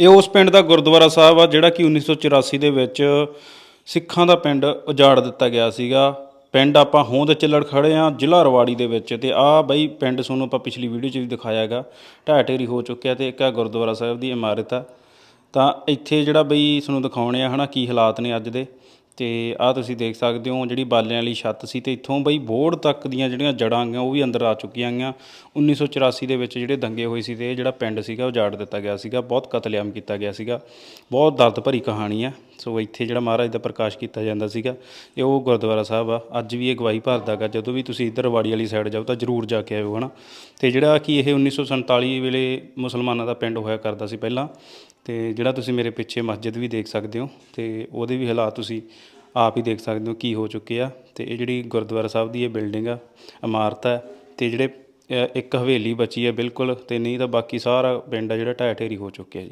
ਇਹ ਉਸ ਪਿੰਡ ਦਾ ਗੁਰਦੁਆਰਾ ਸਾਹਿਬ ਆ, ਜਿਹੜਾ ਕਿ 1984 ਦੇ ਵਿੱਚ ਸਿੱਖਾਂ ਦਾ ਪਿੰਡ ਉਜਾੜ ਦਿੱਤਾ ਗਿਆ ਸੀਗਾ। ਪਿੰਡ ਆਪਾਂ ਹੋਂਦ ਚੱਲੜ ਖੜੇ ਆ, ਜ਼ਿਲ੍ਹਾ ਰਵਾੜੀ ਦੇ ਵਿੱਚ ਤੇ ਆ ਬਈ ਪਿੰਡ ਤੁਹਾਨੂੰ ਆਪਾਂ ਪਿਛਲੀ ਵੀਡੀਓ 'ਚ ਵੀ ਦਿਖਾਇਆ ਹੈਗਾ ਢਾਹ ਢੇਰੀ ਹੋ ਚੁੱਕਿਆ ਤੇ ਇੱਕ ਆ ਗੁਰਦੁਆਰਾ ਸਾਹਿਬ ਦੀ ਇਮਾਰਤ ਆ। ਤਾਂ ਇੱਥੇ ਜਿਹੜਾ ਬਈ ਤੁਹਾਨੂੰ ਦਿਖਾਉਣੇ ਆ ਹਨਾ, ਕੀ ਹਾਲਾਤ ਨੇ ਅੱਜ ਦੇ। ਅਤੇ ਆਹ ਤੁਸੀਂ ਦੇਖ ਸਕਦੇ ਹੋ ਜਿਹੜੀ ਬਾਲਿਆਂ ਵਾਲੀ ਛੱਤ ਸੀ ਅਤੇ ਇੱਥੋਂ ਬਈ ਬੋਰਡ ਤੱਕ ਦੀਆਂ ਜਿਹੜੀਆਂ ਜੜ੍ਹਾਂ ਆਈਆਂ, ਉਹ ਵੀ ਅੰਦਰ ਆ ਚੁੱਕੀਆਂ ਆਈਆਂ। 1984 ਦੇ ਵਿੱਚ ਜਿਹੜੇ ਦੰਗੇ ਹੋਏ ਸੀ ਤੇ ਇਹ ਜਿਹੜਾ ਪਿੰਡ ਸੀਗਾ ਉਜਾੜ ਦਿੱਤਾ ਗਿਆ ਸੀਗਾ, ਬਹੁਤ ਕਤਲੇਆਮ ਕੀਤਾ ਗਿਆ ਸੀਗਾ। ਬਹੁਤ ਦਰਦ ਭਰੀ ਕਹਾਣੀ ਹੈ। ਸੋ ਇੱਥੇ ਜਿਹੜਾ ਮਹਾਰਾਜ ਦਾ ਪ੍ਰਕਾਸ਼ ਕੀਤਾ ਜਾਂਦਾ ਸੀਗਾ, ਇਹ ਉਹ ਗੁਰਦੁਆਰਾ ਸਾਹਿਬ ਆ। ਅੱਜ ਵੀ ਇਹ ਗਵਾਹੀ ਭਰਦਾਗਾ ਜਦੋਂ ਵੀ ਤੁਸੀਂ ਇੱਧਰ ਵਾੜੀ ਵਾਲੀ ਸਾਈਡ ਜਾਓ ਤਾਂ ਜ਼ਰੂਰ ਜਾ ਕੇ ਆਇਓ, ਹਨਾ? ਤੇ ਜਿਹੜਾ ਕਿ ਇਹ 1947 ਵੇਲੇ ਮੁਸਲਮਾਨਾਂ ਦਾ ਪਿੰਡ ਹੋਇਆ ਕਰਦਾ ਸੀ ਪਹਿਲਾਂ, ਤੇ ਜਿਹੜਾ ਤੁਸੀਂ ਮੇਰੇ ਪਿੱਛੇ ਮਸਜਿਦ ਵੀ ਦੇਖ ਸਕਦੇ ਹੋ, ਤੇ ਉਹਦੇ ਵੀ ਹਾਲਾਤ ਤੁਸੀਂ ਆਪ ਹੀ ਦੇਖ ਸਕਦੇ ਹੋ ਕੀ ਹੋ ਚੁੱਕੇ ਆ। ਤੇ ਇਹ ਜਿਹੜੀ ਗੁਰਦੁਆਰਾ ਸਾਹਿਬ ਦੀ ਇਹ ਬਿਲਡਿੰਗ ਆ, ਇਮਾਰਤ ਹੈ ਤੇ ਜਿਹੜੇ ਇੱਕ ਹਵੇਲੀ ਬਚੀ ਆ ਬਿਲਕੁਲ, ਤੇ ਨਹੀਂ ਤਾਂ ਬਾਕੀ ਸਾਰਾ ਪਿੰਡ ਆ ਜਿਹੜਾ ਢਹਿ ਢੇਰੀ ਹੋ ਚੁੱਕਿਆ ਜੀ।